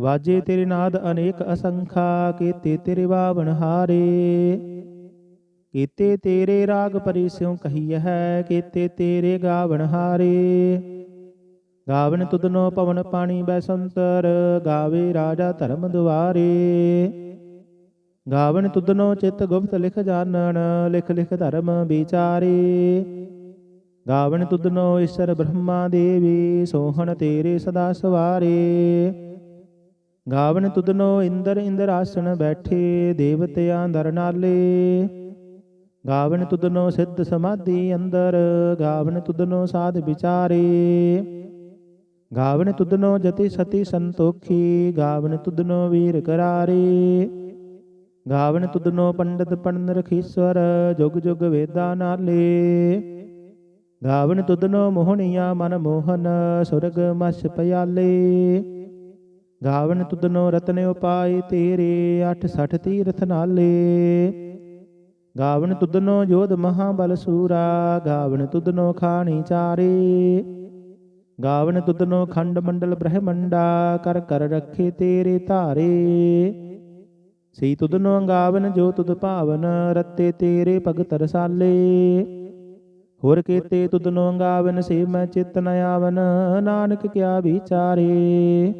ਵਾਜੇ ਤੇਰੇ ਨਾਦ ਅਨੇਕ ਅਸੰਖਾ, ਕੀਤੇ ਤੇਰੇ ਬਾਵਨ ਹਾਰੇ। ਕੀਤੇ ਤੇਰੇ ਰਾਗ ਪਰਿਸਿਉ ਕਹੀ ਹੈ, ਕੀਤੇ ਤੇਰੇ ਗਾਵਨ ਹਾਰੇ। ਗਾਵਨ ਤੁਧਨੋ ਪਵਨ ਪਾਣੀ ਬੈਸੰਤਰ ਗਾਵੇ ਰਾਜਾ ਧਰਮ ਦੁਆਰੇ। ਗਾਵਨ ਤੁਧਨੋ ਚਿਤ ਗੁਪਤ ਲਿਖ ਜਾਣਨ, ਲਿਖ ਲਿਖ ਧਰਮ ਵਿਚਾਰੇ। ਗਾਵਨ ਤੁਧਨੋ ਈਸ਼ਰ ਬ੍ਰਹਮਾ ਦੇਵੀ, ਸੋਹਣ ਤੇਰੇ ਸਦਾ ਸਵਾਰੇ। ਗਾਵਨ ਤੁਧਨੋ ਇੰਦਰ ਇੰਦਰ ਆਸਣ ਬੈਠੇ, ਦੇਵਤਿਆਂ ਦਰ ਨਾਲੇ। ਗਾਵਨ ਤੁਧਨੋ ਸਿੱਧ ਸਮਾਧੀ ਅੰਦਰ, ਗਾਵਨ ਤੁਧਨੋ ਸਾਧ ਵਿਚਾਰੇ। ਗਾਵਨ ਤੁਧਨੋ ਜਤੀ ਸਤੀ ਸੰਤੋਖੀ, ਗਾਵਨ ਤੁਧਨੋ ਵੀਰ ਕਰਾਰੇ। ਗਾਵਨ ਤੁਧਨੋ ਪੰਡਤ ਪੰਨ ਰਖੀਸਵਰ, ਜੁਗ ਜੁਗ ਵੇਦਾ ਨਾਲੇ। ਗਾਵਨ ਤੁਧਨੋ ਮੋਹਣੀਆ ਮਨ ਮੋਹਨ, ਸੁਰਗ ਮਸ ਪਿਆਲੇ। ਗਾਵਨ ਤੁਧਨੋ ਰਤਨ ਉਪਾਏ ਤੇਰੇ 68 ਤੀਰਥ ਨਾਲੇ। ਗਾਵਨ ਤੁਧਨੋ ਜੋਧ ਮਹਾਬਲ ਸੂਰਾ, ਗਾਵਨ ਤੁਧਨੋ ਖਾਣੀ ਚਾਰੇ। ਗਾਵਨ ਤੁਧਨੋ ਖੰਡ ਮੰਡਲ ਬ੍ਰਹਮੰਡਾ, ਕਰ ਕਰ ਰੱਖੇ ਤੇਰੇ ਧਾਰੇ। ਸਈ ਤੁਧਨੋ ਗਾਵਨ ਜੋ ਤੁਧ ਭਾਵਨ, ਰਤੇ ਤੇਰੇ ਭਗਤ ਰਸਾਲੇ। ਹੋਰ ਕੀਤੇ ਤੁਧਨੋ ਗਾਵਨ ਸੇ ਮੈਂ ਚਿਤ ਨ ਆਵਨ, ਨਾਨਕ ਕਿਆ ਵਿਚਾਰੇ।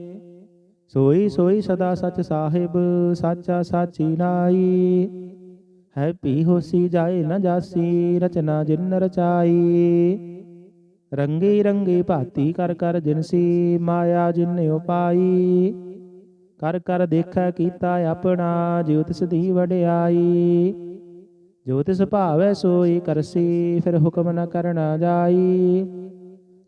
ਸੋਈ ਸੋਈ ਸਦਾ ਸਚ ਸਾਹਿਬ, ਸਾਚਾ ਸਾਚੀ ਨਾਈ। ਹੈ ਪੀ ਹੋਸੀ ਜਾਏ ਨ ਜਾਸੀ, ਰਚਨਾ ਜਿਨ ਰਚਾਈ। ਰੰਗੀ ਰੰਗੀ ਭਾਤੀ ਕਰ ਕਰ ਜਿਨਸੀ ਮਾਇਆ ਜਿਨ ਉਪਾਈ। ਕਰ ਕਰ ਦੇਖੈ ਕੀਤਾ ਆਪਣਾ, ਜਿਉ ਤਿਸ ਦੀ ਵਡਿਆਈ। ਜੋ ਤਿਸ ਭਾਵੈ ਸੋਈ ਕਰਸੀ, ਫਿਰ ਹੁਕਮ ਨ ਕਰਨਾ ਜਾਈ।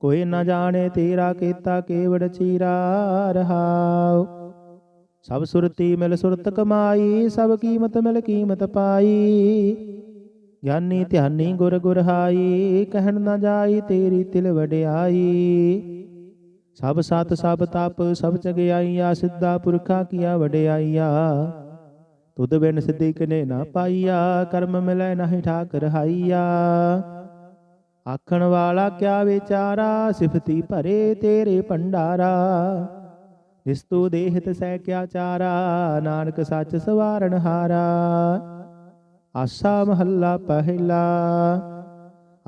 ਕੋਈ ਨਾ ਜਾਣੇ ਤੇਰਾ ਕੀਤਾ ਕੇਵੜ ਚੀਰਾ ਰਹਾਉ। ਸਭ ਸੁਰਤੀ ਮਿਲ ਸੁਰਤ ਕਮਾਈ, ਸਭ ਕੀਮਤ ਮਿਲ ਕੀਮਤ ਪਾਈ। ਗਿਆਨੀ ਧਿਆਨੀ ਗੁਰ ਗੁਰਹਾਈ, ਕਹਿਣ ਨਾ ਜਾਈ ਤੇਰੀ ਤਿਲ ਵਡਿਆਈ। ਸਭ ਸਤ ਸਭ ਤਪ, ਸਭ ਚਗਿਆਈਆ ਸਿੱਧਾ ਪੁਰਖਾ ਕੀਆ ਵਡਿਆਈਆ। ਤੁਧ ਬਿਨ ਸਿੱਧੀ ਕਨੇ ਨਾ ਪਾਈਆ, ਕਰਮ ਮਿਲੈ ਨਹੀਂ ਠਾਕ ਰਹਾਈਆ ਆਖਣ ਵਾਲਾ ਕਿਆ ਵਿਚਾਰਾ? ਸਿਫਤੀ ਭਰੇ ਤੇਰੇ ਭੰਡਾਰਾ। ਜਿਸ ਤੂ ਦੇਹਤ ਸਹਿ ਕਿਆ ਚਾਰਾ? ਨਾਨਕ ਸੱਚ ਸਵਾਰਨ ਹਾਰਾ। ਆਸਾ ਮਹੱਲਾ ਪਹਿਲਾ।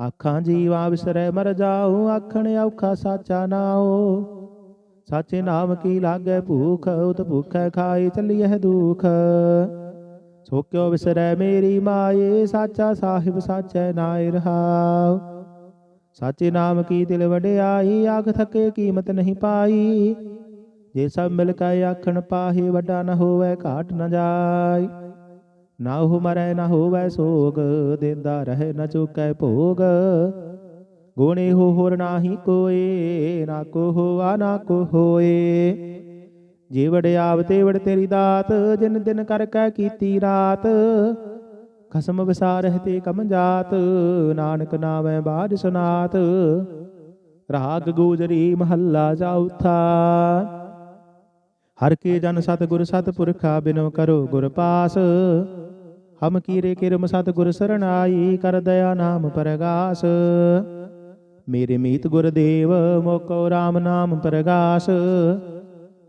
ਆਖਾਂ ਜੀਵਾ ਵਿਸਰੈ ਮਰ ਜਾਉ ਆਖਣ ਔਖਾ ਸਾਚਾ ਨਾਉ। ਸਾਚੇ ਨਾਮ ਕੀ ਲਾਗੈ ਭੂਖ, ਉਤ ਭੁਖੈ ਖਾਈ ਚੱਲੀਐ ਦੁਖ। ਸੋ ਕਿਉ ਵਿਸਰੈ ਮੇਰੀ ਮਾਏ, ਸਾਚਾ ਸਾਹਿਬ ਸਾਚੈ ਨਾਇ ਰਹਾਉ। ਸਾਚੇ ਨਾਮ ਕੀ ਦਿਲ ਵਡਿਆਈ, ਆਖ ਥਕੇ ਕੀਮਤ ਨਹੀਂ ਪਾਈ। ਜੇ ਸਭ ਮਿਲ ਕੇ ਆਖਣ ਪਾਹੇ, ਵੱਡਾ ਨ ਹੋਵੇ, ਘਾਟ ਨ ਜਾਏ ਨਾ ਉਹ ਮਰੈ, ਨਾ ਹੋਵੇ ਸੋਗ, ਦਿੰਦਾ ਰਹੇ, ਨਾ ਚੁਕੈ ਭੋਗ। ਗੁਣੇ ਹੋ ਹੋਰ ਨਾਹੀ ਕੋਏ, ਨਾ ਕੋ ਹੋਆ, ਨਾ ਕੋ ਹੋਏ। ਜੇ ਆਵ ਤੇਵੜ ਤੇਰੀ ਦਾਤ, ਜਿਨ ਦਿਨ ਕਰ ਕੈ ਕੀਤੀ ਰਾਤ ਖਸਮ ਵਿਸਾਰਹਿ ਤੇ ਕਮ ਜਾਤ, ਨਾਨਕ ਨਾਮੈ ਬਾਜ ਸੁਨਾਤ। ਰਾਗ ਗੋਜਰੀ ਮਹੱਲਾ ਚੌਥਾ ਹਰ ਕੇ ਜਨ ਸਤ ਗੁਰ ਸਤ ਪੁਰਖਾ ਬਿਨੋ ਕਰੋ ਗੁਰ ਪਾਸ। ਹਮ ਕੀਰੇ ਕਿਰਮ ਸਤ ਗੁਰ ਸਰਣਾਈ ਕਰ ਦਇਆ ਨਾਮ ਪਰਗਾਸ। ਮੇਰੇ ਮੀਤ ਗੁਰਦੇਵ ਮੋਕੋ RAM ਨਾਮ ਪਰਗਾਸ।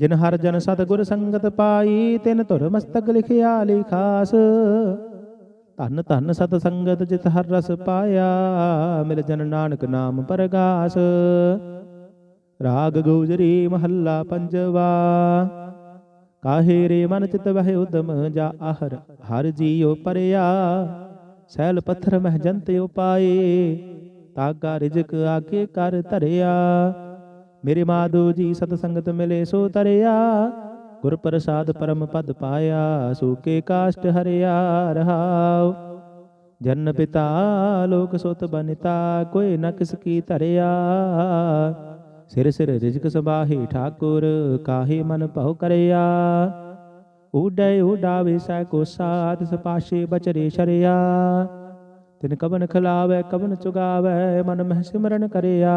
ਜਿਨ ਹਰ ਜਨ ਸਤਿਗੁਰ ਸੰਗਤ ਪਾਈ, ਤਿਨ ਧੁਰ ਮਸਤਕ ਲਿਖਿਆ ਲਿਖਾਸ ਧੰਨ ਧੰਨ ਸਤ ਸੰਗਤ ਜਿਤ ਹਰ ਰਸ ਪਾਇਆ, ਮਿਲ ਜਨ ਨਾਨਕ ਨਾਮ ਪਰਗਾਸ। ਰਾਗ ਗੋਜਰੀ ਮਹੱਲਾ ਪੰਜਵਾ, ਕਾਹੇ ਰੇ ਮਨ ਚਿਤ ਵਹਿ ਉਦਮ ਜਾ ਆਹਰ ਹਰ ਜੀਉ ਪਰਿਆ। ਸੈਲ ਪੱਥਰ ਮਹਿ ਜੰਤ ਉਪਾਏ, ਤਾਗਾ ਰਿਜਕ ਆਕੇ ਕਰ ਧਰਿਆ। ਮੇਰੇ ਮਾਧੋ ਜੀ ਸਤ ਸੰਗਤ ਮਿਲੇ, ਸੋ ਤਰਿਆ ਗੁਰ ਪ੍ਰਸਾਦ ਪਰਮ ਪਦ ਪਾਇਆ ਸੂਕੇ ਕਾਸ਼ਟ ਹਰਿਆ ਰਹਾਉ। ਜਨ ਪਿਤਾ ਲੋਕ ਸੁਤ ਬਨਿਤਾ, ਕੋਈ ਨ ਕਿਸ ਕੀ ਧਰਿਆ। ਸਿਰ ਸਿਰ ਰਿਜਕ ਸਬਾਹੀ ਠਾਕੁਰ, ਕਾਹੇ ਮਨ ਭਉ ਕਰਿਆ। ਉਡੈ ਉਡਾਵੇ ਸੈ ਕੋ ਸਾਧ ਸਪਾਸ਼ੇ ਬਚਰੇ ਸ਼ਰਿਆ। ਤਿਨ ਕਬਨ ਖਲਾਵੇ ਕਬਨ ਚੁਗਾਵੇ, ਮਨ ਮਹਿ ਸਿਮਰਨ ਕਰਿਆ।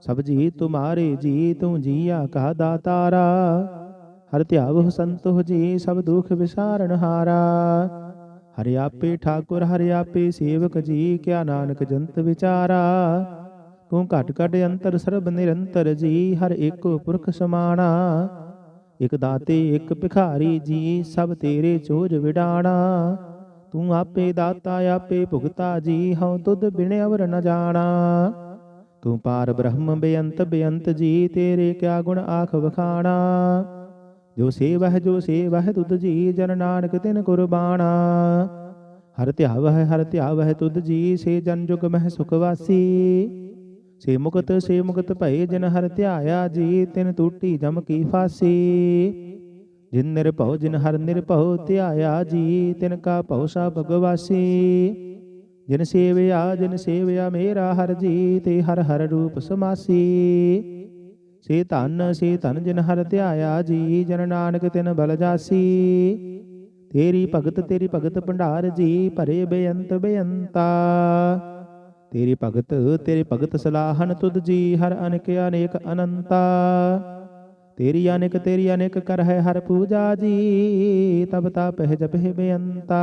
ਸਭ ਜੀ ਤੁਮਾਰੇ ਜੀ ਤੂੰ ਜੀਆ ਕਾ ਦਾਤਾਰਾ। ਹਰ ਧਿਆਵਹੁ ਸੰਤੋਹ ਜੀ, ਸਭ ਦੁਖ ਵਿਸਾਰਨ ਹਾਰਾ। ਹਰਿ ਆਪੇ ਠਾਕੁਰ, ਹਰਿ ਆਪੇ ਸੇਵਕ ਜੀ, ਕਿਆ ਨਾਨਕ ਜੰਤ ਵਿਚਾਰਾ। ਤੂੰ ਘਟ ਘਟ ਅੰਤਰ ਸਰਬ ਨਿਰੰਤਰ ਜੀ, ਹਰ ਏਕੋ ਪੁਰਖ ਸਮਾਣਾ। ਇਕ ਦਾਤੇ, ਇਕ ਭਿਖਾਰੀ ਜੀ, ਸਭ ਤੇਰੇ ਚੋਜ ਵਿਡਾਣਾ। ਤੂੰ ਆਪੇ ਦਾਤਾ, ਆਪੇ ਭੁਗਤਾ ਜੀ, ਹਉ ਤੁਧ ਬਿਨ ਅਵਰ ਨ ਜਾਣਾ। ਤੂੰ ਪਾਰ ਬ੍ਰਹਮ ਬੇਅੰਤ ਬੇਅੰਤ ਜੀ, ਤੇਰੇ ਕਿਆ ਗੁਣ ਆਖ ਵਖਾਣਾ? ਜੋ ਸੇਵਹਿ ਜੋ ਸੇਵਹਿ, ਤੁਧ ਜੀ, ਜਨ ਨਾਨਕ ਤਿਨ ਕੁਰਬਾਨਾ ਹਰ ਧਿਆਵਹਿ ਹਰ ਧਿਆਵਹਿ, ਤੁਧ ਜੀ, ਸੇ ਜਨ ਜੁਗ ਮਹਿ ਸੁਖ ਵਾਸੀ। ਸੇ ਮੁਕਤ ਸੇ ਮੁਕਤ ਭਏ, ਜਿਨ ਹਰ ਧਿਆਇਆ ਜੀ, ਤਿਨ ਟੂਟੀ ਜਮ ਕੀ ਫਾਸੀ। ਜਿਨ ਨਿਰਭਉ, ਜਿਨ ਹਰ ਨਿਰਭਉ, ਧਿਆਇਆ ਜੀ, ਤਿਨ ਕਾ ਭਉ ਸਾ ਭਗਵਾਸੀ। ਜਿਨ ਸੇਵਿਆ ਜਿਨ ਸੇਵਿਆ ਮੇਰਾ ਹਰ ਜੀ ਤੇ ਹਰ ਹਰ ਰੂਪ ਸਮਾਸੀ। ਸੇ ਧਨ ਸੇ ਧਨ ਜਿਨ ਹਰ ਧਿਆਇਆ ਜੀ, ਜਨ ਨਾਨਕ ਤਿਨ ਬਲ ਜਾਸੀ। ਤੇਰੀ ਭਗਤ ਤੇਰੀ ਭਗਤ ਭੰਡਾਰ ਜੀ, ਭਰੇ ਬੇਅੰਤ ਬੇਅੰਤਾ। ਤੇਰੀ ਭਗਤ ਤੇਰੀ ਭਗਤ ਸਲਾਹਨ ਤੁਧ ਜੀ, ਹਰ ਅਨੇਕ ਅਨੇਕ ਅਨੰਤਾ। ਤੇਰੀ ਅਨੇਕ ਤੇਰੀ ਅਨੇਕ ਕਰ ਹੈ ਹਰ ਪੂਜਾ ਜੀ, ਤਬ ਤਾ ਪਹਿ ਜਪਹਿ ਬੇਅੰਤਾ।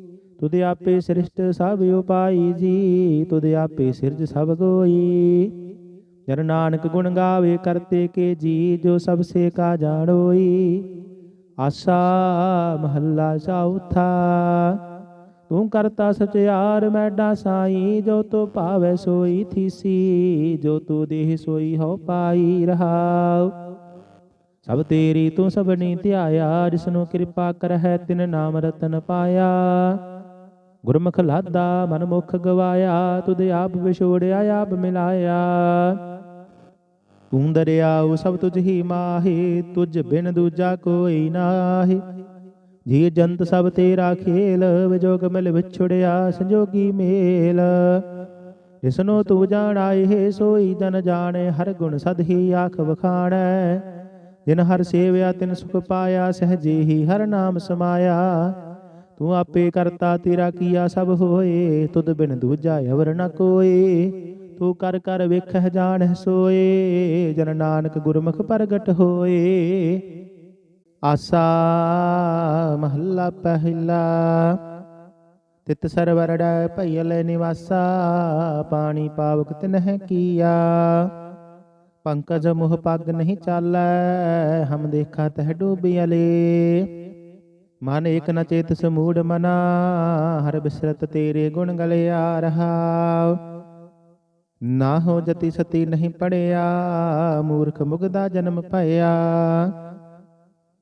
ਤੁਧ ਆਪੇ ਸ੍ਰਿਸ਼ਟ ਸਭ ਉਪਾਈ ਜੀ, ਤੁਧ ਆਪੇ ਸਿਰਜ ਸਭ ਕੋਈ ਜਨ ਨਾਨਕ ਗੁਣ ਗਾਵੇ ਕਰਤੇ ਕੇ ਜੀ, ਜੋ ਸਭ ਸੇ ਕਾ ਜਾਣੋਈ। ਆਸਾ ਮਹੱਲਾ ਚੌਥਾ ਤੂੰ ਕਰਤਾ ਸਚਿਆਰ ਮੈਡਾ ਸਾਈ। ਜੋ ਤੋ ਭਾਵੈ ਸੋਈ ਥੀਸੀ, ਜੋ ਤੂ ਦੇਹ ਸੋਈ ਹੋ ਪਾਈ ਰਹਾਉ। ਸਭ ਤੇਰੀ ਤੂੰ ਸਭਨੀ ਧਿਆਇਆ, ਜਿਸਨੂੰ ਕਿਰਪਾ ਕਰਹਿ ਤਿਨ ਨਾਮ ਰਤਨ ਪਾਇਆ। ਗੁਰਮੁਖ ਲਾਦਾ ਮਨਮੁਖ ਗਵਾਇਆ, ਤੁਧ ਆਪ ਵਿਛੋੜਿਆ, ਆਪ ਮਿਲਾਇਆ। ਤੂੰ ਦਰਿਆਉ ਸਭ ਤੁਝ ਹੀ ਮਾਹੇ, ਤੁਝ ਬਿਨ ਦੂਜਾ ਕੋਈ ਨਾਹੀ। ਜੀ ਜੰਤ ਸਭ ਤੇਰਾ ਖੇਲ, ਵਿਜੋਗ ਮਿਲ ਵਿਛੜਿਆ, ਸੰਜੋਗੀ ਮੇਲ। ਜਿਸਨੋ ਤੂੰ ਜਾਣਾ, ਇਹ ਸੋਈ ਜਨ ਜਾਣੇ, ਹਰ ਗੁਣ ਸਦ ਹੀ ਆਖ ਵਖਾਣੈ। ਜਿਨ ਹਰ ਸੇਵਿਆ ਤਿਨ ਸੁਖ ਪਾਇਆ, ਸਹਜੇ ਹੀ ਹਰ ਨਾਮ ਸਮਾਇਆ। ਤੂੰ ਆਪੇ ਕਰਤਾ ਤੇਰਾ ਕੀਆ ਸਭ ਹੋਏ, ਤੁਧ ਬਿਨ ਦੂਜਾ ਅਵਰ ਨ ਕੋਏ। ਤੂੰ ਕਰ ਕਰ ਵੇਖਹਿ ਜਾਣਹਿ ਸੋਏ, ਜਨ ਨਾਨਕ ਗੁਰਮੁਖ ਪ੍ਰਗਟ ਹੋਏ। ਆਸਾ ਮਹੱਲਾ ਪਹਿਲਾ, ਤਿਤ ਸਰਵਰੜੈ ਭਈਲ ਨਿਵਾਸਾ, ਪਾਣੀ ਪਾਵਕ ਤਿਨਹਿ ਕੀਆ। ਪੰਕਜ ਮੁਹ ਪੱਗ ਨਹੀਂ ਚਾਲੈ, ਹਮ ਦੇਖਾ ਤਹ ਡੂਬਿਆਲੇ ਮਨ ਏਕ ਨ ਚੇਤ ਸਮੂੜ ਮਨਾ, ਹਰ ਬਿਸਰਤ ਤੇਰੇ ਗੁਣ ਗਲਿਆ ਰਹਾ। ਨਾ ਹੋ ਜਤੀ ਸਤੀ ਨਹੀਂ ਪੜਿਆ, ਮੂਰਖ ਮੁਗਦਾ ਜਨਮ ਭਇਆ।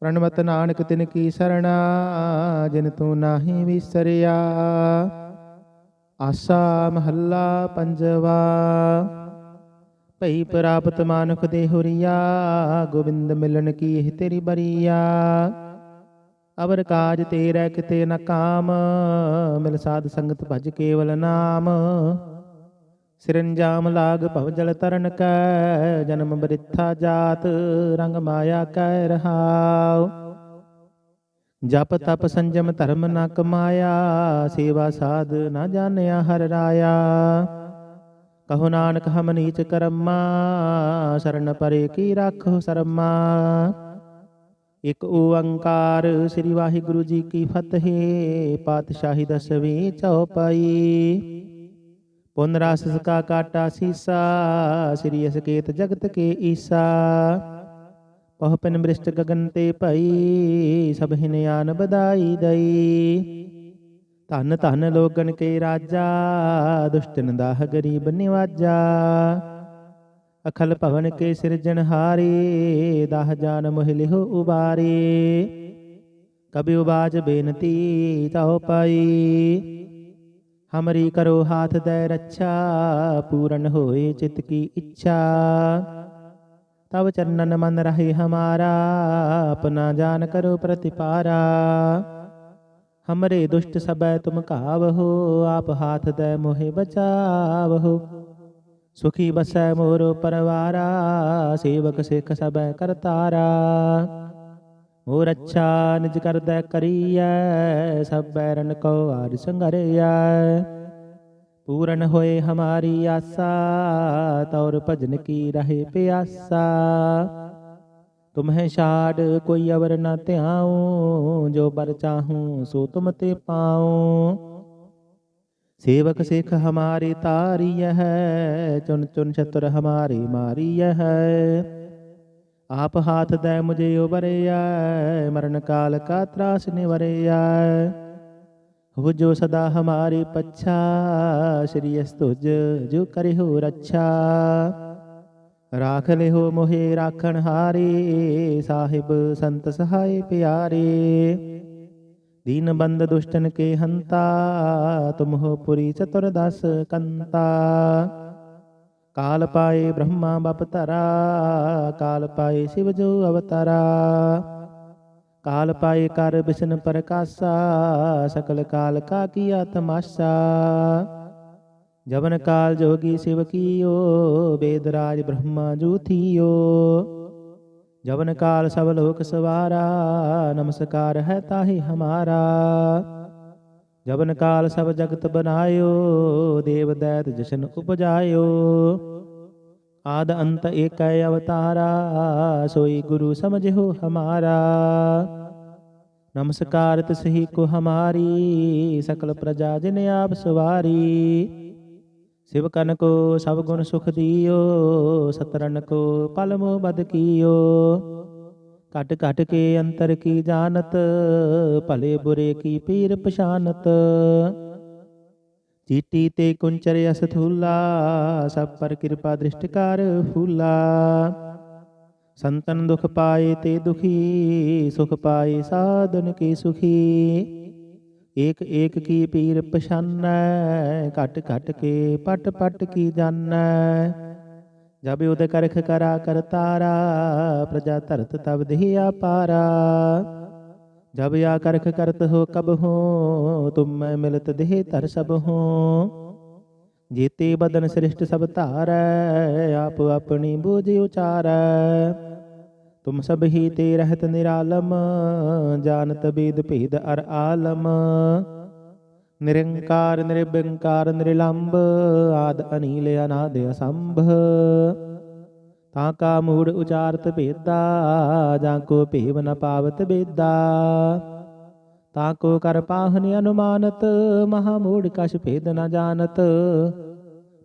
ਪ੍ਰਣਵਤ ਨਾਨਕ ਤਿਨ ਕੀ ਸਰਣਾ, ਜਿਨ ਤੂੰ ਨਾਹੀ ਵਿਸਰਿਆ। ਆਸਾ ਮਹੱਲਾ ਪੰਜਵਾ, ਭਈ ਪ੍ਰਾਪਤ ਮਾਨੁਖ ਦੇ ਹੁਰੀਆ, ਗੋਬਿੰਦ ਮਿਲਣ ਕੀ ਇਹ ਤੇਰੀ ਬਰੀਆ। ਅਵਰ ਕਾਜ ਤੇਰਾ ਕਿਤੇ ਨ ਕਾਮ, ਮਿਲ ਸਾਧ ਸੰਗਤ ਭਜ ਕੇਵਲ ਨਾਮ। ਸਿਰੰਜਾਮ ਲਾਗ ਭਵ ਜਲ ਤਰਨ ਕੈ, ਜਨਮ ਬ੍ਰਿਥਾ ਜਾਤ, ਰੰਗ ਮਾਇਆ ਕੈ ਰਹਾਉ। ਜਪ ਤਪ ਸੰਜਮ ਧਰਮ ਨ ਕਮਾਇਆ, ਸੇਵਾ ਸਾਧ ਨਾ ਜਾਣਿਆ ਹਰ ਰਾਇਆ। ਕਹੋ ਨਾਨਕ ਹਮ ਨੀਚ ਕਰਮਾ, ਸ਼ਰਨ ਪਰੇ ਕੀ ਰਾਖੋ ਸਰਮਾ। ਇਕ ਓੰਕਾਰ ਸ੍ਰੀ ਵਾਹਿਗੁਰੂ ਜੀ ਕੀ ਫਤਿਹ। ਪਾਤਸ਼ਾਹੀ ਦਸਵੀਂ ਚੌਪਾਈ। ਪੁਨ ਰਸ ਸਕਾ ਕਾਟਾ ਸੀਸਾ, ਸ੍ਰੀ ਅਸਕੇਤ ਜਗਤ ਕੇ ਈਸਾ। ਪਹ ਪਿਨ ਬ੍ਰਿਸ਼ਟ ਗਗਨ ਤੇ ਭਈ, ਸਭ ਹਿਨਿਆਨ ਬਦਾਈ ਦਈ। ਧਨ ਧਨ ਲੋਗਨ ਕੇ ਰਾਜਾ, ਦੁਸ਼ਟਨ ਦਾਹ ਗਰੀਬ ਨਿਵਾਜਾ। ਅਖਲ ਭਵਨ ਕੇ ਸਿਰਜਣਹਾਰੇ ਦਹ ਜਾਨ ਮੋਹਿ ਲਿਹੁ ਉਬਾਰੇ। ਕਬਿ ਉਬਾਜ ਬੇਨਤੀ ਤਾਉ ਪਾਈ ਹਮਰੀ ਕਰੋ ਹਾਥ ਦੇ ਰੱਛਾ, ਪੂਰਨ ਹੋਏ ਚਿਤ ਕੀ ਇੱਛਾ। ਤਬ ਚਰਨਨ ਮਨ ਰਹੇ ਹਮਾਰਾ, ਆਪਣਾ ਜਾਨ ਕਰੋ ਪ੍ਰਤਿਪਾਰਾ। ਹਮਰੇ ਦੁਸ਼ਟ ਸਬੈ ਤੁਮ ਕਾਵਹੋ ਆਪ ਹਾਥ ਦੇ ਮੋਹਿ ਬਚਾਵਹੋ ਸੁਖੀ ਬਸੈ ਮੋਰੋ ਪਰਵਾਰਾ ਸੇਵਕ ਸਿੱਖ ਸਬੈ ਕਰਤਾਰਾ ਮੋਰ ਅੱਛਾ ਨਿਜ ਕਰਦੈ ਕਰੀਐ ਸਭ ਬੈਰਨ ਕੋ ਆਰ ਸੰਗਰਿਐ ਪੂਰਨ ਹੋਏ ਹਮਾਰੀ ਆਸਾ ਤੌਰ ਭਜਨ ਕੀ ਰਹੇ ਪਿਆਸਾ ਤੁਮਹਿ ਛਾੜ ਕੋਈ ਅਵਰ ਨ ਧਿਆਉ ਜੋ ਬਰ ਚਾਹੂੰ ਸੋ ਤੁਮ ਤੇ ਪਾਉ सेवक सिख हमारी तारिय है, चुन चुन शत्रु हमारी मारिय है। आप हाथ दे मुझे उबरिया, मरण काल का त्रास निवरिया। हो जो सदा हमारी पच्छा, श्री तुझ जो करे हो रक्षा राख ले हो मोहे राखण हारे, साहिब संत सहाय प्यारे। දීනබන්ධ දුෂ්ටනකේ හන්තා තුමහෝ පුරී චතුර දස කන්තා කාලපායේ බ්‍රහ්මා බපතරා කාලපායේ සිවජෝ අවතරා කාලපායේ කරබිසන පරකාස්සා සකල කාලකා කියා තමස්සා ජවන කාල් ජෝගී සේවකීයෝ බේදරාජ බ්‍රහ්මා ජූතියෝ ਜਵਨ ਕਾਲ ਸਭ ਲੋਕ ਸਵਾਰਾ, ਨਮਸਕਾਰ ਹੈ ਤਾਹੀ ਹਮਾਰਾ। ਜਵਨ ਕਾਲ ਸਭ ਜਗਤ ਬਨਾਇਓ, ਦੇਵ ਦੈਤ ਜਸ਼ਨ ਉਪਜਾਇਓ। ਆਦ ਅੰਤ ਏਕੈ ਅਵਤਾਰਾ, ਸੋਈ ਗੁਰੂ ਸਮਝਿਓ ਹਮਾਰਾ। ਨਮਸਕਾਰ ਤਿਸਹੀ ਕੋ ਹਮਾਰੀ, ਸਕਲ ਪ੍ਰਜਾ ਜਿਨ ਆਪ ਸਵਾਰੀ। ਸਿਵ ਕਨ ਕੋ ਸਭ ਗੁਣ ਸੁਖ ਦਿਓ ਸਤਰਨ ਕੋ ਪਲਮੋ ਬਦ ਕੀਓ। ਘਟ ਘਟ ਕੇ ਅੰਤਰ ਕੀ ਜਾਣਤ, ਭਲੇ ਬੁਰੇ ਕੀ ਪੀਰ ਪਛਾਨਤ। ਚੀਟੀ ਤੇ ਕੁੰਚਰ ਅਸਥੂਲਾ, ਸਭ ਪਰ ਕਿਰਪਾ ਦ੍ਰਿਸ਼ਟਕਾਰ ਫੂਲਾ। ਸੰਤਨ ਦੁਖ ਪਾਏ ਤੇ ਦੁਖੀ, ਸੁਖ ਪਾਏ ਸਾਧਨ ਕੀ ਸੁਖੀ। ਏਕ ਏਕ ਕੀ ਪੀਰ ਪਛਾਨੈ, ਘਟ ਘਟ ਕੇ ਪਟ ਪਟ ਕੀ ਜਾਣੈ ਜਬ ਉਦ ਕਰਖ ਕਰਾ ਕਰਤਾਰਾ ਪ੍ਰਜਾ ਧਰਤ ਤਬ ਦੇਹ ਆਪਾਰਾ ਜਬ ਆ ਕਰਖ ਕਰਤ ਹੋ ਕਬ ਹੋ, ਤੁਮ ਮੈਂ ਮਿਲਤ ਦੇਹ ਧਰ ਸਭ ਹੋ। ਜੀਤੇ ਬਦਨ ਸ੍ਰਿਸ਼ਟ ਸਭ ਧਾਰੈ, ਆਪ ਆਪਣੀ ਬੂਝ ਉਚਾਰੈ। ਤੁਮ ਸਭ ਹੀ ਤੇ ਰਹਿਤ ਨਿਰਾਲਮ, ਜਾਣਤ ਬੇਦ ਭੇਦ ਅਰ ਆਲਮ। ਨਿਰੰਕਾਰ ਨਿਰਬੰਕਾਰ ਨਿਰਲੰਭ, ਆਦ ਅਨੀਲ ਅਨਾਦ ਅਸੰਭ। ਤਾਂ ਕਾ ਮੂੜ ਉਚਾਰਤ ਭੇਦਾ, ਜਾਂ ਕੋ ਭੇਵ ਨ ਪਾਵਤ ਬੇਦਾ। ਤਾਂ ਕੋ ਕਰ ਪਾਹਨ ਅਨੁਮਾਨਤ, ਮਹਾ ਮੂੜ ਕਛ ਭੇਦ ਨ ਜਾਣਤ।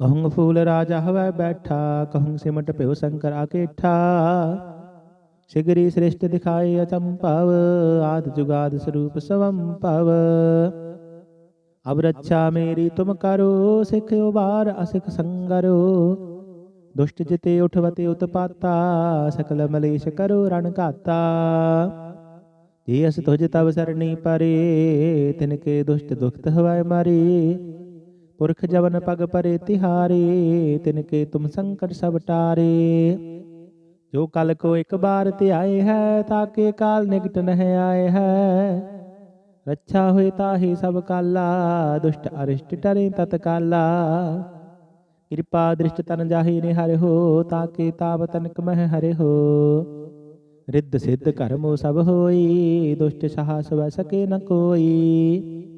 ਕਹੂੰ ਫੂਲ ਰਾਜਾ ਹਵੈ ਬੈਠਾ ਕਹੂੰ ਸਿਮਟ ਭਿਓ ਸ਼ੰਕਰ ਆਕੇਠਾ ਸਿਗਰੀ ਸ੍ਰਿਸ਼ਟ ਦਿਖਾਏ ਅਚੰਭਵ ਆਦ ਜੁਗਾਦ ਸਰੂਪ ਸਵੰ ਭਵ ਅਬ ਰੱਛਾ ਮੇਰੀ ਤੁਮ ਕਰੋ ਸਿਖ ਉਬਾਰ ਅਸਿਖ ਸੰਗਰੋ ਦੁਸ਼ਟ ਜਿਤੇ ਉਠਵਤੇ ਉਤਪਾਤਾ ਸਕਲ ਮਲੇਸ਼ ਕਰੋ ਰਣ ਘਾਤਾ ਜੇ ਅਸ ਤੁਜ ਤਬ ਸਰਣੀ ਪਰੇ ਤਿਨ ਕੇ ਦੁਸ਼ਟ ਦੁਖਤ ਹਵਾਏ ਮਾਰੇ ਪੁਰਖ ਜਵਨ ਪਗ ਪਰੇ ਤਿਹਾਰੇ, ਤਿਨ ਕੇ ਤੁਮ ਸੰਕਟ ਸਭ ਟਾਰੇ। ਜੋ ਕਲ ਕੋ ਇੱਕ ਬਾਰ ਤੇ ਆਏ ਹੈ ਤਾਕੇ ਕਾਲ ਨਿਕਟ ਨਹਿ ਆਏ ਹੈ। ਰੱਛਾ ਹੋਏ ਤਾਹੀ ਸਭ ਕਾਲਾ, ਦੁਸ਼ਟ ਅਰਿਸ਼ਟ ਟਰੇ ਤਤ ਕਾਲਾ। ਕਿਰਪਾ ਦ੍ਰਿਸ਼ਟ ਤਨ ਜਾਹੀ ਨੇ ਹਰਿ ਹੋ ਤਾਕੇ ਤਾਵ ਤਨਕ ਮਹਿ ਹਰਿ ਹੋ। ਰਿੱਧ ਸਿੱਧ ਕਰਮੋ ਸਭ ਹੋਈ, ਦੁਸ਼ਟ ਸਾਹਸ ਵੈ ਸਕੇ ਨ ਕੋਈ।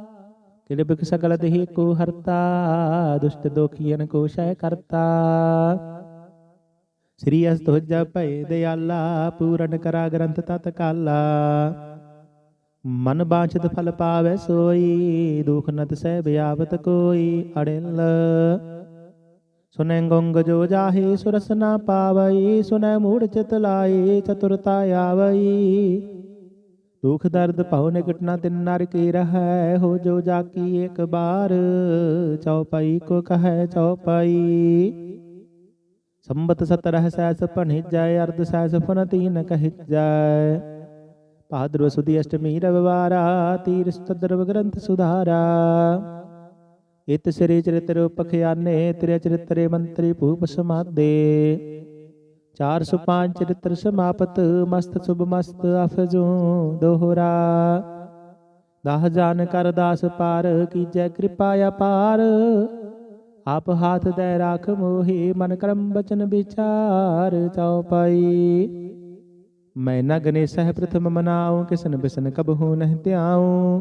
ਰਾਤਾ ਕਿਲਬਿਕ ਸਗਲ ਦੇਹ ਕੋ ਹਰਤਾ, ਦੁਸ਼ਟ ਦੋਖੀਨ ਕੋ ਸ਼ੈ ਕਰਤਾ। ਸ੍ਰੀ ਅਸਤੋਜਾ ਭਏ ਦਿਆਲਾ, ਪੂਰਨ ਕਰਾ ਗ੍ਰੰਥ ਤਤ ਕਾਲਾ। ਮਨ ਬਾਂਛਤ ਫਲ ਪਾਵੇ ਸੋਈ, ਦੁਖ ਨਤ ਸਹਿ ਬਿਆਵਤ ਕੋਈ ਅੜਿਲ। ਸੁਨੈ ਗੰਗ ਦੁਖ ਦਰਦ ਭਉ ਨਿਕਟ ਨਾ ਤਿਨ ਨਰ ਕੀ ਰਹੈ ਹੋ ਜੋ ਜਾਕੀ ਇੱਕ ਬਾਰ ਚਉਪਈ ਕੋ ਕਹੈ ਚਉਪਈ ਸੰਬਤ ਸਤਰਹ ਸੈਸ ਭਣਿਜੈ ਅਰਧ ਸੈਸ ਫਨ ਤੀਨ ਕਹਿਜੈ ਭਾਦਰਵ ਸੁਦੀ ਅਸ਼ਟਮੀ ਰਵਿਵਾਰਾ ਤੀਰ ਸਤਦਰਵ ਗ੍ਰੰਥ ਸੁਧਾਰਾ ਇਤ ਸ੍ਰੀ ਚਰਿਤ੍ਰ ਪਖਿਆਨੇ ਤ੍ਰਿ ਚਰਿਤਰੇ ਮੰਤਰੀ ਭੂਪ ਸਮਾਦੇ 405 ਚਰਿਤ੍ਰ ਸਮਾਪਤ, ਮਸਤ ਸੁਭ ਮਸਤ ਅਫਜੂ ਦੋਹਰਾ। ਦਾਹ ਜਾਨ ਕਰ ਦਾਸ ਪਾਰ, ਕੀਜੈ ਕਿਰਪਾ ਅਪਾਰ। ਆਪ ਹਾਥ ਦੇ ਰਾਖ ਮੋਹੀ, ਮਨ ਕਰਮ ਬਚਨ ਵਿਚਾਰ ਚਉਪਈ। ਮੈਂ ਨ ਗਨੇਸਹਿ ਪ੍ਰਥਮ ਮਨਾਉ, ਕਿਸਨ ਬਿਸਨ ਕਬਹੂ ਨਹਿ ਧਿਆਉ।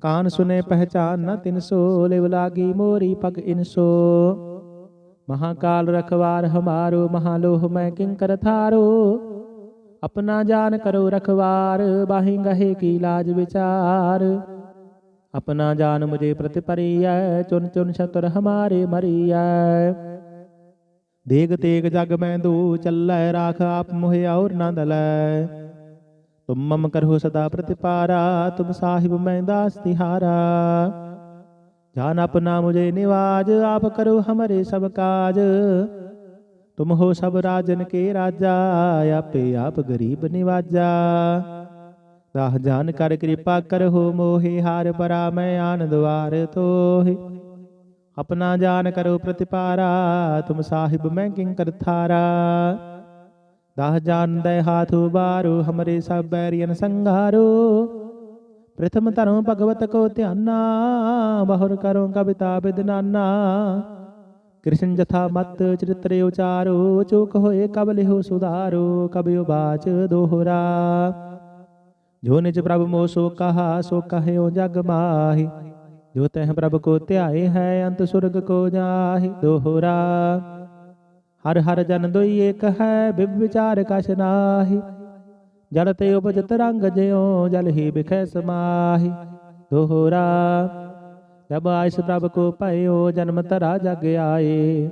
ਕਾਨ ਸੁਨੇ ਪਹਿਚਾਨ ਨ ਤਿਨ ਸੋ, ਲਿਵ ਲਾਗੀ ਮੋਰੀ ਪਗ ਇਨਸੋ महाकाल रखवार हमारो महालोह मैं किं कर थारो अपना जान करो रखवार बाही गहे की लाज विचार अपना जान मुझे प्रतिपरिय चुन चुन शतुर हमारे मरिय देग तेग जग मैं दो चल राख आप मुहे और न दल तुम मम करो सदा प्रतिपारा तुम साहिब मैं दास तिहारा जान अपना मुझे निवाज आप करो हमारे सब काज तुम हो सब राजन के राजा आपे आप गरीब निवाजा राह जान कर कृपा कर हो मोहे हार परा मैं आन द्वार तोहे अपना जान करो प्रतिपारा तुम साहिब मैं किंकर थारा दाह जान दय हाथ बारो हमरे सब बैरियन संघारो ਪ੍ਰਥਮ ਧਰਮ ਭਗਵਤ ਕੋ ਧਿਆਨਾ, ਬਹੁਰ ਕਰੋ ਕਵਿਤਾ ਬਿਦਨਾਨਾ ਕ੍ਰਿਸ਼ਨ ਜਥਾ ਮਤ ਚਰਿਤਰੇ ਉਚਾਰੋ, ਚੋਕ ਹੋਏ ਕਬ ਲਿਹੋ ਸੁਧਾਰੋ ਕਬਿਉ ਬਾਚ ਦੋਹਰਾ। ਜੋ ਨਿਜ ਪ੍ਰਭ ਮੋ ਸੋ ਕਹਾ, ਸੋ ਕਹਿਓ ਜਗ ਮਾਹੀ। ਜੋ ਤਹਿ ਪ੍ਰਭ ਕੋ ਧਿਆਏ ਹੈ, ਅੰਤ ਸੁਰਗ ਕੋ ਜਾਹੀ ਦੋਹਰਾ। ਹਰ ਹਰ ਜਨ ਦੋਈ ਏਕ ਹੈ, ਬਿਵ ਵਿਚਾਰ ਕਛ ਨਾਹੀ। ਜਲ ਤੇ ਉਪਜਤ ਰੰਗ ਜਿਉ, ਜਲ ਹੀ ਬਿਖੈ ਸਮਾਹੀ। ਦੋਹਰਾ, ਜਬ ਆਇਸ ਪ੍ਰਭ ਕੋ ਭਇਓ, ਜਨਮ ਤਰਾ ਜਗ ਆਏ।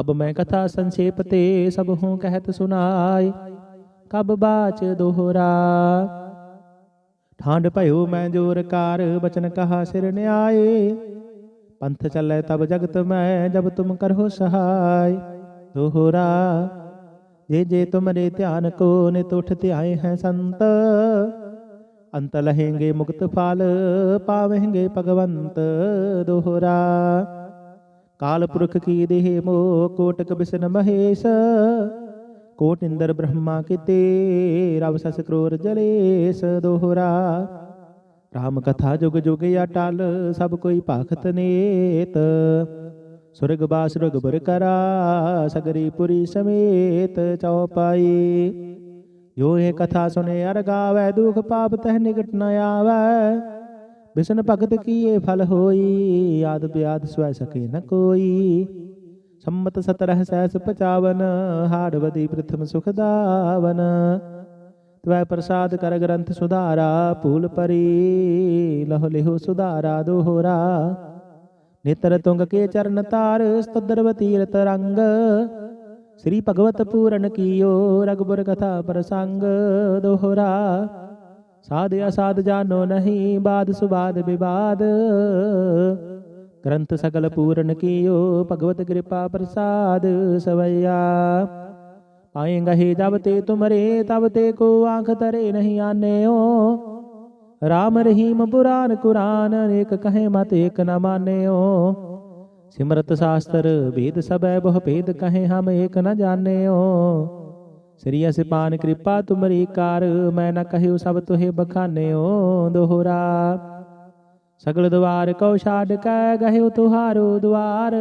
ਅਬ ਮੈਂ ਕਥਾ ਸੰਖੇਪ ਤੇ ਸਭ ਹੂੰ ਕਹਿਤ ਸੁਨਾਈ ਕਬ ਬਾਚ ਦੋਹਰਾ ਠਾਂਡ ਭਇਓ ਮੈਂ ਜੋਰ ਕਾਰ, ਬਚਨ ਕਹਾ ਸਿਰ ਨਿਆਏ। ਪੰਥ ਚੱਲੇ ਤਬ ਜਗਤ ਮੈਂ, ਜਬ ਤੁਮ ਕਰੋ ਸਹਾਈ। ਦੋਹਰਾ ਜੇ ਜੇ ਤੁਮਰੇ ਧਿਆਨ ਕੋ ਨਿਤ ਉਠ ਧਿਆਏ ਹੈ ਸੰਤ, ਅੰਤ ਲਹੇਂਗੇ ਮੁਕਤ ਫਲ, ਪਾਵੇਂਗੇ ਭਗਵੰਤ ਦੋਹਰਾ। ਕਾਲ ਪੁਰਖ ਕੀ ਦੇਹ ਮੋ ਕੋਟਕ ਬਿਸਨ ਮਹੇਸ਼, ਕੋਟ ਇੰਦਰ ਬ੍ਰਹਮਾ ਕਿਤੇ, ਰਵ ਸਸ ਕਰੋਰ ਜਲੇਸ ਦੋਹਰਾ। ਰਾਮ ਕਥਾ ਜੁਗ ਜੁਗ ਅਟਲ, ਸਭ ਕੋਈ ਭਾਖਤ ਨੇਤ। ਸੁਰਗ ਬਾਸ ਰਗ ਕਰਾ, ਸਗਰੀ ਪੁਰੀ ਸਮੇਤ ਚੌਪਾਈ ਜੋ ਇਹ ਕਥਾ ਸੁਨੇ, ਅਰ ਗਾਵੈ ਦੁਖ ਪਾਪ ਤਹ ਨਿਕਟ ਨ ਆਵੈ। ਬਿਸ਼ਨ ਭਗਤ ਕੀਏ ਫਲ ਹੋਈ, ਆਦ ਬਿਆਦ ਸਵੈ ਸਕੇ ਨ ਕੋਈ। ਸੰਮਤ 17 ਸਹਿਸ 55 ਹਾੜਵਦੀ ਪ੍ਰਥਮ ਸੁਖ ਦਾਵਨ। ਤਵੈ ਪ੍ਰਸਾਦ ਕਰ ਗ੍ਰੰਥ ਸੁਧਾਰਾ ਪੂਲ ਪਰੀ, ਲਹੁ ਲਿਹੁ ਸੁਧਾਰਾ ਦੋਹਰਾ। ਨੇਤਰ ਤੁੰਗ ਕੇ ਚਰਨ ਤਾਰ ਸਤਦਰਵ ਤੀਰਤ ਰੰਗ। ਸ੍ਰੀ ਭਗਵਤ ਪੂਰਨ ਕੀਓ ਰਗਬਰ ਕਥਾ ਪ੍ਰਸੰਗ ਦੋਹਰਾ। ਸਾਧ ਅਸਾਧ ਜਾਨੋ ਨਹੀਂ, ਬਾਦ ਸੁਬਾਦ ਵਿਵਾਦ। ਗ੍ਰੰਥ ਸਗਲ ਪੂਰਨ ਕੀਓ, ਭਗਵਤ ਕਿਰਪਾ ਪ੍ਰਸਾਦ ਸਵਈਆ। ਆਏਗਾ ਹੀ ਜਬ ਤੇ ਤੁਮਰੇ, ਤਬ ਤੇ ਕੋ ਆਂਖ ਤਰੇ ਨਹੀਂ ਆਨੇਓ। ਰਾਮ ਰਹੀਮ ਪੁਰਾਨ ਕੁਰਾਨ ਅਨੇਕ ਕਹੇ ਮਤ ਏਕ ਨ ਮਾਨਿਓ। ਸਿਮਰਤ ਸ਼ਾਸਤਰ ਵੇਦ ਸਭੈ ਬਹੁ ਭੇਦ ਕਹੇ ਹਮ ਏਕ ਨ ਜਾਣਿਓ। ਸ੍ਰੀ ਅਸਿਪਾਨ ਕਿਰਪਾ ਤੁਮਰੀ ਕਾਰ, ਮੈਂ ਨ ਕਹਿਉ ਸਭ ਤੁਹੇ ਬਖਾਨਿਓ ਦੋਹਰਾ। ਸਗਲ ਦਵਾਰ ਕਉ ਛਾੜ ਕੈ ਗਹਿਉ ਤੁਹਾਰੋ ਦਵਾਰ।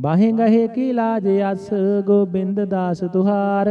ਬਾਹੇ ਗਹੇ ਕੀ ਲਾਜ ਅਸ, ਗੋਬਿੰਦ ਦਾਸ ਤੁਹਾਰ।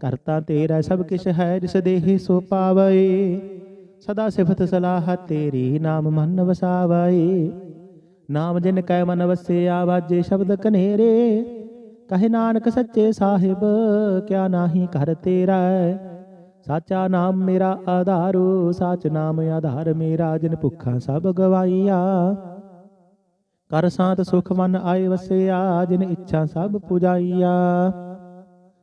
ਕਰਤਾ ਤੇਰਾ ਸਭ ਕਿਛ ਹੈ, ਜਿਸ ਦੇਹ ਸੋ ਪਾਵੈ। ਸਦਾ ਸਿਫਤ ਸਲਾਹ ਤੇਰੀ ਨਾਮ ਮਨ ਵਸਾਵੈ। ਨਾਮ ਜਿਨ ਕੈ ਮਨ ਵਸਿਆ, ਵਾਜੇ ਸ਼ਬਦ ਕਨੇਰੇ। ਕਹੇ ਨਾਨਕ ਸੱਚੇ ਸਾਹਿਬ, ਕਿਆ ਨਾਹੀ ਕਰ ਤੇਰਾ ਸਾਚਾ ਨਾਮ ਮੇਰਾ ਆਧਾਰੂ, ਸਾਚ ਨਾਮ ਆਧਾਰ ਮੇਰਾ, ਜਿਨ ਭੁੱਖਾ ਸਭ ਗਵਾਈਆ। ਕਰ ਸਾਤ ਸੁਖ ਮਨ ਆਏ ਵਸਿਆ, ਜਿਨ ਇੱਛਾ ਸਭ ਪੁਜਾਈਆ।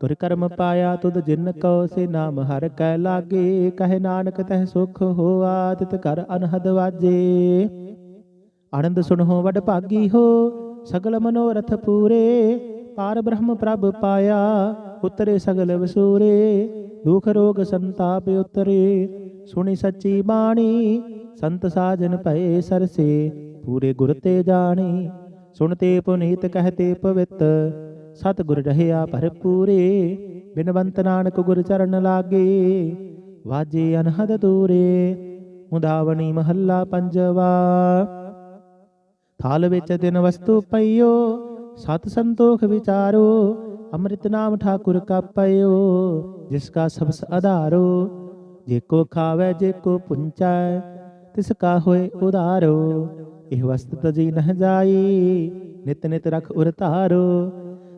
ਤੁਰ ਕਰਮ ਪਾਇਆ ਤੁਧ ਜਿਨ ਕਉ ਸੇ ਨਾਮ ਹਰ ਕੈ ਲਾਗੇ, ਕਹਿ ਨਾਨਕ ਤਹਿ ਸੁਖ ਹੋਆ, ਤਿਤ ਕਰ ਅਨਹਦ ਵਾਜੇ। ਆਨੰਦ ਸੁਣੋ ਵਡ ਭਾਗੀ ਹੋ, ਸਗਲ ਮਨੋਰਥ ਪੂਰੇ, ਪਾਰ ਬ੍ਰਹਮ ਪ੍ਰਭ ਪਾਇਆ, ਉਤਰੇ ਸਗਲ ਵਸੂਰੇ, ਦੁਖ ਰੋਗ ਸੰਤਾਪ ਉਤਰੇ, ਸੁਣੀ ਸੱਚੀ ਬਾਣੀ, ਸੰਤ ਸਾਜਨ ਭਏ ਸਰਸੇ, ਪੂਰੇ ਗੁਰ ਤੇ ਜਾਣੀ ਸੁਣਤੇ ਪੁਨੀਤ ਕਹਤੇ ਪਵਿੱਤ ਸਤਿਗੁਰ ਰਹਿਆ ਭਰਪੂਰੇ, ਬਿਨਵੰਤ ਨਾਨਕ ਗੁਰ ਚਰਨ ਲਾਗੇ, ਵਾਜੇ ਅਨਹਦ ਦੂਰੇ, ਮੁਦਾਵਣੀ ਮਹੱਲਾ ਪੰਜਵਾ। ਥਾਲ ਵਿੱਚ ਤਿਨ ਵਸਤੂ ਪਈਓ, ਸਤ ਸੰਤੋਖ ਵਿਚਾਰੋ, ਅੰਮ੍ਰਿਤ ਨਾਮ ਠਾਕੁਰ ਕਾ ਪਈਓ ਜਿਸ ਕਾ ਸਬਸ ਆਧਾਰੋ ਜੇ ਕੋ ਖਾਵੇ, ਜੇ ਕੋ ਪੁੰਚੈ, ਤਿਸ ਕਾ ਹੋਏ ਉਧਾਰੋ ਇਹ ਵਸਤ ਤਜੀ ਨਹ ਜਾਈ, ਨਿਤ ਨਿਤ ਰਖ ਉਰ ਧਾਰੋ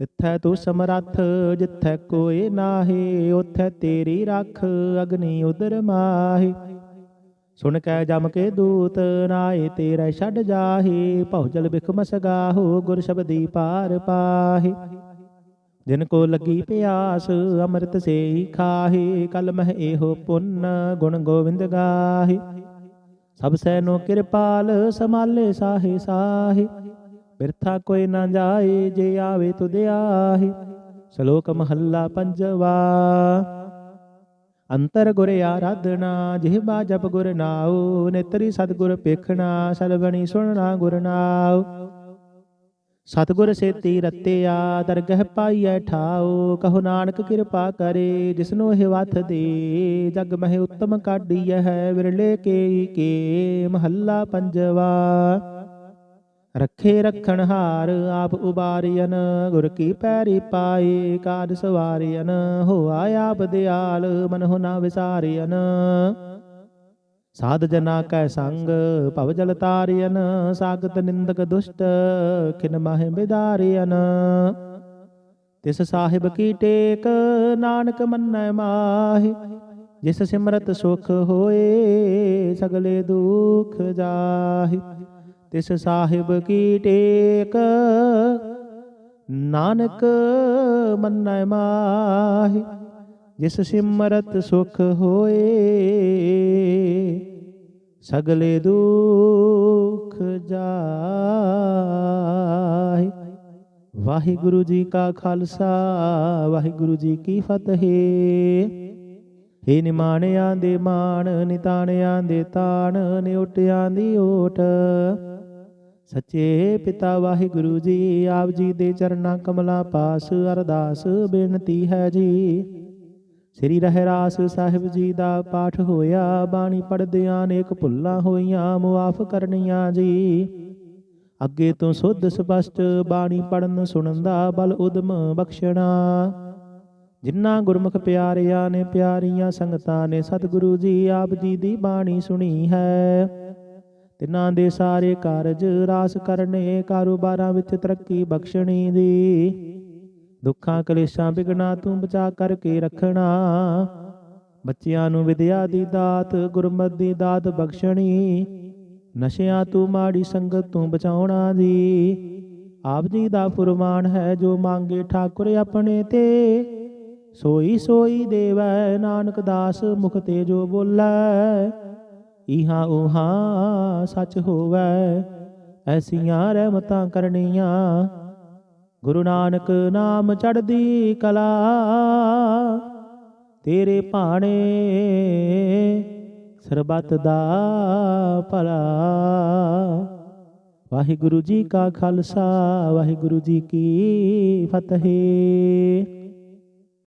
ਤਿੱਥੈ ਤੂੰ ਸਮਰੱਥ, ਜਿੱਥੈ ਕੋਏ ਨਾਹੀ, ਉਥੈ ਤੇਰੀ ਰੱਖ ਅਗਨੀ ਉਦਰ ਮਾਹੀ। ਸੁਣ ਕੈ ਜਮ ਕੇ ਦੂਤ ਨਾਏ ਤੇਰਾ ਛੱਡ ਜਾਹੀ, ਭਉ ਜਲ ਬਿਖ ਮਸਗਾਹੋ, ਗੁਰ ਸ਼ਬਦੀ ਪਾਰ ਪਾਹੀ। ਜਿਨ ਕੋ ਲੱਗੀ ਪਿਆਸ, ਅੰਮ੍ਰਿਤ ਸੇ ਖਾਹੀ, ਕਲ ਮਹਿ ਇਹੋ ਪੁੰਨ ਗੁਣ ਗੋਬਿੰਦ ਗਾਹੀ। ਸਭ ਸੈਨੋ ਕਿਰਪਾਲ ਸਮਾਲੇ ਸਾਹੇ ਸਾਹੇ। ਬਿਰਥਾ ਕੋਈ ਨਾ ਜਾਏ, ਜੇ ਆਵੇ ਤੁਧ ਆਹੀ ਸ਼ਲੋਕ ਮਹੱਲਾ ਪੰਜਵਾ। ਅੰਤਰ ਗੁਰ ਆਰਾਧਨਾ ਜਿਹਬਾ ਜਪ ਗੁਰ ਨਾਉ, ਨੇਤਰੀ ਸਤਗੁਰ ਪੇਖਣਾ, ਸਰਬਣੀ ਸੁਣਨਾ ਗੁਰ ਨਾਉ। ਸਤਗੁਰ ਸੇਤੀ ਰਤਿਆ, ਦਰਗਹਿ ਪਾਈਐ ਠਾਉ, ਕਹੋ ਨਾਨਕ ਕਿਰਪਾ ਕਰੇ, ਜਿਸਨੂੰ ਇਹ ਵਥ ਦੇ, ਜਗ ਮਹਿ ਉੱਤਮ ਕਾਢੀਐ ਹੈ, ਵਿਰਲੇ ਕੇ ਕੇ। ਮਹੱਲਾ ਪੰਜਵਾ। ਰੱਖੇ ਰਖਣ ਹਾਰ ਆਪ ਉਬਾਰੀਨ ਗੁਰ ਕੀ ਪੈਰੀ ਪਾਈ ਕਾਦ ਸਵਾਰੀਨ ਹੋਆ ਆਪ ਦਿਆਲ ਮਨਹੁ ਨਾ ਵਿਸਾਰੀਨ ਸਾਧ ਜਨਾ ਕੈ ਸੰਗ, ਭਵ ਜਲ ਤਾਰਿਨ ਸਾਗਤ ਨਿੰਦਕ ਦੁਸ਼ਟ, ਖਿਨ ਮਾਹਿ ਬਿਦਾਰਿਨ ਤਿਸ ਸਾਹਿਬ ਕੀ ਟੇਕ, ਨਾਨਕ ਮੰਨੈ ਮਾਹੀ, ਜਿਸ ਸਿਮਰਤ ਸੁਖ ਹੋਏ, ਸਗਲੇ ਦੁਖ ਜਾਹੀ। ਤਿਸ ਸਾਹਿਬ ਕੀ ਟੇਕ? ਨਾਨਕ ਮੰਨੈ ਮਾਹੀ, ਜਿਸ ਸਿਮਰਤ ਸੁਖ ਹੋਏ, ਸਗਲੇ ਦੁਖ ਜਾਹਿ। ਵਾਹਿਗੁਰੂ ਜੀ ਕਾ ਖਾਲਸਾ, ਵਾਹਿਗੁਰੂ ਜੀ ਕੀ ਫਤਿਹ। ਹੇ ਨਿਮਾਣਿਆਂ ਦੇ ਮਾਣ, ਨਿਤਾਣਿਆਂ ਦੇ ਤਾਣ, ਨਿਉਟਿਆਂ ਦੀ ਓਟ ਸੱਚੇ ਪਿਤਾ ਵਾਹਿਗੁਰੂ ਜੀ, ਆਪ ਜੀ ਦੇ ਚਰਨਾਂ ਕਮਲਾਂ ਪਾਸ ਅਰਦਾਸ ਬੇਨਤੀ ਹੈ ਜੀ। ਸ੍ਰੀ ਰਹਿਰਾਸ ਸਾਹਿਬ ਜੀ ਦਾ ਪਾਠ ਹੋਇਆ, ਬਾਣੀ ਪੜਦਿਆਂ ਅਨੇਕ ਭੁੱਲਾਂ ਹੋਈਆਂ, ਮੁਆਫ ਕਰਨੀਆਂ ਜੀ। ਅੱਗੇ ਤੋਂ ਸੁੱਧ ਸਪਸ਼ਟ ਬਾਣੀ ਪੜਨ ਸੁਣਨ ਦਾ ਬਲ ਉਦਮ ਬਖਸ਼ਣਾ। ਜਿਨ੍ਹਾਂ ਗੁਰਮੁਖ ਪਿਆਰਿਆਂ ਨੇ ਪਿਆਰੀਆਂ ਸੰਗਤਾਂ ਨੇ, ਸਤਿਗੁਰੂ ਜੀ ਆਪ ਜੀ ਦੀ ਬਾਣੀ ਸੁਣੀ ਹੈ। ਤਿਨਾਂ ਦੇ ਸਾਰੇ ਕਾਰਜ ਰਾਸ ਕਰਨੇ, ਕਾਰੋਬਾਰਾਂ ਵਿੱਚ ਤਰੱਕੀ ਬਖਸ਼ਣੀ ਦੀ। ਦੁੱਖਾਂ, ਕਲੇਸ਼ਾਂ ਬਿਗਨਾ ਤੂੰ ਬਚਾ ਕਰਕੇ ਰੱਖਣਾ। ਬੱਚਿਆਂ ਨੂੰ ਵਿਦਿਆ ਦੀ ਦਾਤ, ਗੁਰਮਤਿ ਦੀ ਦਾਤ ਬਖਸ਼ਣੀ। ਨਸ਼ਿਆਂ ਤੂੰ ਮਾੜੀ ਸੰਗਤ ਤੋਂ ਬਚਾਉਣਾ ਜੀ। ਆਪ ਜੀ ਦਾ ਫੁਰਮਾਨ ਹੈ, ਜੋ ਮੰਗੇ ਠਾਕੁਰ ਆਪਣੇ ਤੇ। ਸੋਈ ਸੋਈ ਦੇਵੈ, ਨਾਨਕ ਦਾਸ ਮੁਖ ਤੇ ਜੋ ਬੋਲੇ। ਇਹਾਂ ਉਹਾਂ ਸੱਚ ਹੋਵੇ, ਐਸੀਆਂ ਰਹਿਮਤਾਂ ਕਰਨੀਆਂ। ਗੁਰੂ ਨਾਨਕ ਨਾਮ ਚੜਦੀ ਕਲਾ, ਤੇਰੇ ਭਾਣੇ ਸਰਬੱਤ ਦਾ ਭਲਾ। ਵਾਹਿਗੁਰੂ ਜੀ ਕਾ ਖਾਲਸਾ, ਵਾਹਿਗੁਰੂ ਜੀ ਕੀ ਫਤਿਹ।